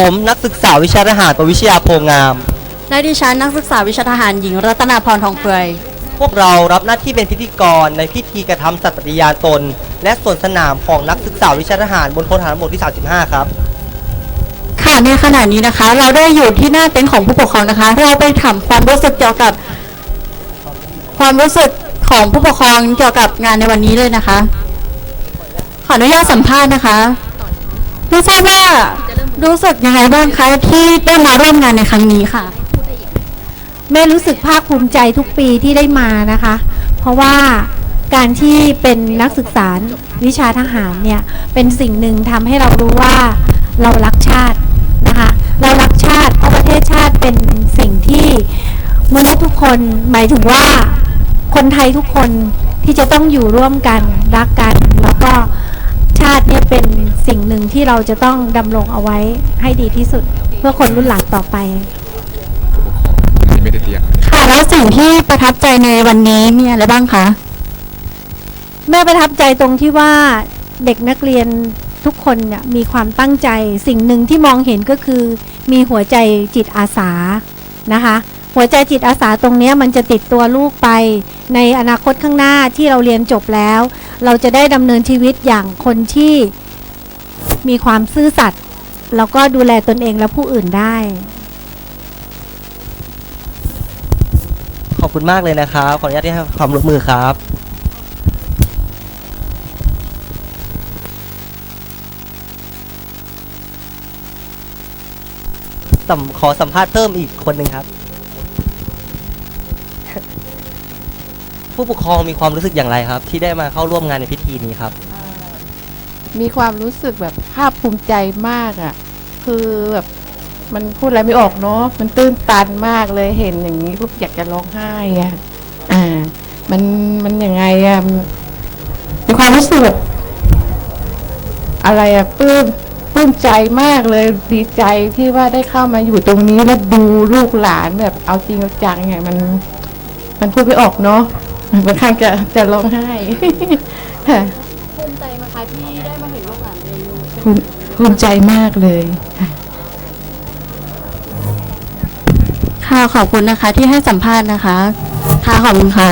ผมนักศึกษาวิชาทหารประวิชยาโพงาม และดิฉันนักศึกษาวิชาทหารหญิงรัตนาพรทองเปรยพวกเรารับหน้าที่เป็นพิธีกรในพิธีกระทำสัตย์ปฏิญาณตน และสวนสนามของนักศึกษาวิชาทหารบนพลฐานบกที่ 35 ครับ ค่ะในขณะนี้นะคะ เราได้อยู่ที่หน้าเต็นท์ของผู้ปกครองนะคะ เราไปถามความรู้สึกเกี่ยวกับ ความรู้สึกของผู้ปกครองเกี่ยวกับงานในวันนี้เลยนะคะ ขออนุญาตสัมภาษณ์นะคะไม่ทราบว่า รู้สึกยังไงบ้างคะที่ได้มาร่วมงานในครั้งนี้ค่ะ แม่รู้สึกภาคภูมิใจทุกปีที่ได้มานะคะ เพราะว่าการที่เป็นนักศึกษาวิชาทหารเนี่ยเป็นสิ่งหนึ่งทำให้เรารู้ว่าเรารักชาตินะคะ เรารักชาติเพราะประเทศชาติเป็นสิ่งที่มนุษย์ทุกคนหมายถึงว่าคนไทยทุกคนที่จะต้องอยู่ร่วมกันรักกันแล้วก็ เนี่ยเป็นสิ่งหนึ่งที่เราจะต้องดำรงเอาไว้ให้ดีที่สุด เพื่อคนรุ่นหลังต่อไปที่ไม่ได้เตรียมค่ะแล้วสิ่งที่ประทับใจในวันนี้มีอะไรบ้างคะแม่ประทับใจตรงที่ว่าเด็กนักเรียนทุกคนเนี่ยมีความตั้งใจ สิ่งหนึ่งที่มองเห็นก็คือมีหัวใจจิตอาสานะคะ หัวใจจิตอาสาตรงเนี้ยมันจะติดตัวลูกไป ในอนาคตข้างหน้าที่เราเรียนจบแล้ว เราจะได้ดำเนินชีวิตอย่างคนที่มีความซื่อสัตย์แล้วก็ดูแลตนเองและผู้อื่นได้ ขอบคุณมากเลยนะครับ ขออนุญาตที่ให้ความร่วมมือครับ สัมขอสัมภาษณ์เพิ่มอีกคนหนึ่งครับ ผู้ปกครองมีความรู้สึกอย่างไรครับ ที่ได้มาเข้าร่วมงานในพิธีนี้ครับ มีความรู้สึกแบบภาคภูมิใจมากอะ่ะ คือแบบมันพูดอะไรไม่ออกเนาะมันตื้นตันมากเลยเห็นอย่างนี้ปุ๊บอยากจะร้องไห้อะ่ะอ่า มันมันยังไงอะ่ะมีความรู้สึกแบบอะไรอะ่ะปลื้มปลื้มใจมากเลยดีใจที่ว่าได้เข้ามาอยู่ตรงนี้แล้วดูลูกหลานแบบเอาจริงเอาจังไงมัน มันพูดไม่ออกเนาะ บางครั้งจะจะร้องไห้ค่ะภูมิใจไหมคะที่ได้มาเห็นลูกหลานเองภูมิภูมิใจมากเลยค่ะ ค่ะขอบคุณนะคะที่ให้สัมภาษณ์นะคะ ค่ะขอบคุณค่ะ